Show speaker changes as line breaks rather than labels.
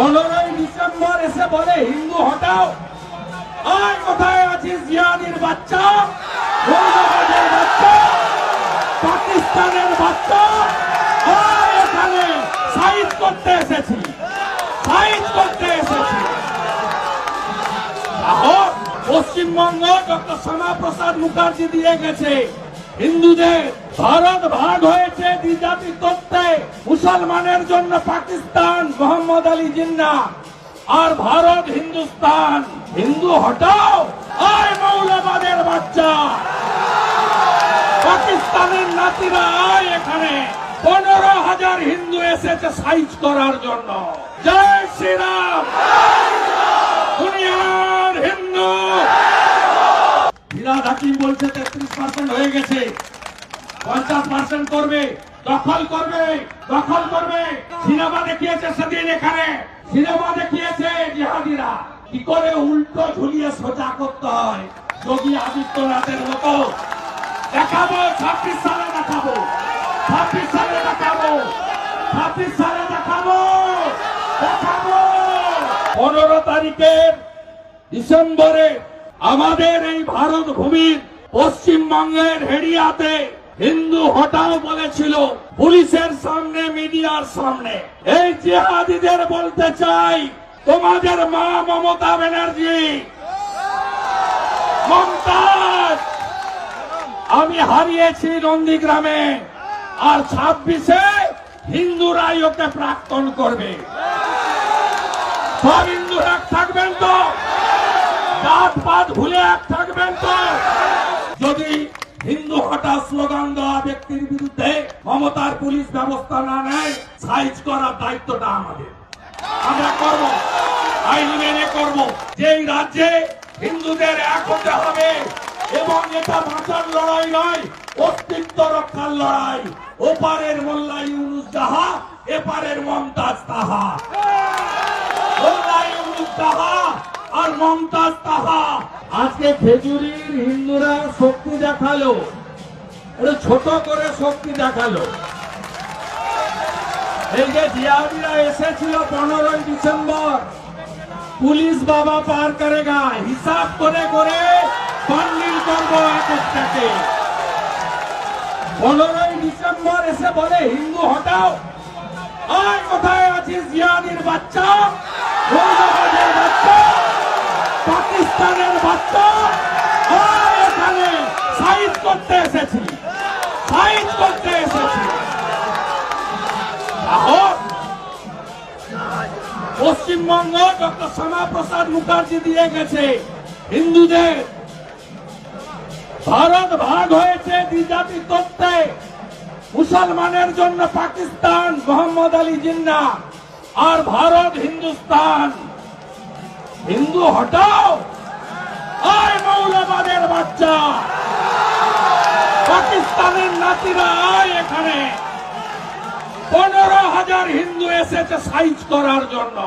পনেরোই ডিসেম্বর এসে বলে, হিন্দু হটাও। আয় কোথায় আছিস জিয়াদির বাচ্চা? বাচ্চা? পাকিস্তানের বাচ্চা? আয় এখানে সাইজ করতে এসেছি। সাইজ করতে এসেছি। পশ্চিমবঙ্গ ডক্টর শ্যামাপ্রসাদ মুখার্জি দিয়ে গেছে। হিন্দুদের ভারত ভাগ হয়েছে দ্বিজাতি তত্ত্বে। মুসলমানের জন্য পাকিস্তান মোহাম্মদ আলী জিন্না। আর ভারত হিন্দুস্তান। হিন্দু হটাও আয় মৌলবাদের বাচ্চা। পাকিস্তানের নাতিরা আয় এখানে। পনেরো হাজার হিন্দু এসেছে সাইজ করার জন্য। জয় শ্রীরাম। বলছে তেত্রিশ পার্সেন্ট হয়ে গেছে। পঞ্চাশ পার্সেন্ট করবে, দখল করবে দখল করবে। সিনেমা দেখিয়েছে সেদিন এখানে। সিনেমা দেখিয়েছে জিহাদিরা। কি করে উল্টো ঝুলিয়ে সোজা করতে হয়? যোগী আদিত্যনাথের মতো। দেখাবো, ছাব্বিশ সালে দেখাবো। ছাব্বিশ সালে দেখাবো। ছাব্বিশ সালে দেখাবো। দেখাবো। পনেরো তারিখের ডিসেম্বরে আমাদের এই ভারত ভূমির পশ্চিমবঙ্গের হেডিয়াতে হিন্দু হটাও বলেছিল, পুলিশের সামনে, মিডিয়ার সামনে। এই জেহাদিদের বলতে চাই, তোমাদের মা মমতা ব্যানার্জি। মমতাজ, আমি হারিয়েছি নন্দীগ্রামে, আর ছাব্বিশে হিন্দুরাই ওকে প্রাক্তন করবে। সব হিন্দু এক থাকবেন তো? জাত পাত ভুলে এক থাকবেন তো? হিন্দু হঠাৎ স্লোগান দেওয়া ব্যক্তির বিরুদ্ধে মমতার পুলিশ ব্যবস্থা না নেয়, সাইজ করার দায়িত্বটা আমাদের। আমরা করব, আইন মেনে করব। যেই রাজ্যে হিন্দুদের এক হতে হবে এবং এটা বাঁচার লড়াই নয়, অস্তিত্ব রক্ষার লড়াই। ওপারের মোল্লা ইউনুস যাহা, এপারের মমতাজ তাহা। মোল্লা ইউনুস তাহা আর মমতাজ তাহা আজকে খেজুরির হিন্দুরা শক্তি দেখাল। একটু ছোট করে শক্তি দেখাল। এই যে জিয়াদিরা এসেছিল পনেরোই ডিসেম্বর, পুলিশ বাবা পার করেগা। হিসাব করে করে বান্ডিল করব একটাকে। পনেরোই ডিসেম্বর এসে বলে, হিন্দু, হটাও। আয় কোথায় আছিস, জিয়াদির বাচ্চা? বাচ্চা। পাকিস্তানের এখানে সাইজ করতে এসেছি। সাইজ করতে এসেছি। পশ্চিমবঙ্গ ডক্টর শ্যামাপ্রসাদ মুখার্জি দিয়ে গেছে। হিন্দুদের। ভারত ভাগ হয়েছে দ্বিজাতি তত্ত্বে। মুসলমানের জন্য পাকিস্তান মোহাম্মদ আলী জিন্না আর ভারত হিন্দুস্তান। হিন্দু হটাও। আয় মৌলবাদের বাচ্চা। পাকিস্তানের নাতিরা, আয় এখানে। পনেরো হাজার হিন্দু এসেছে সাইজ করার জন্য।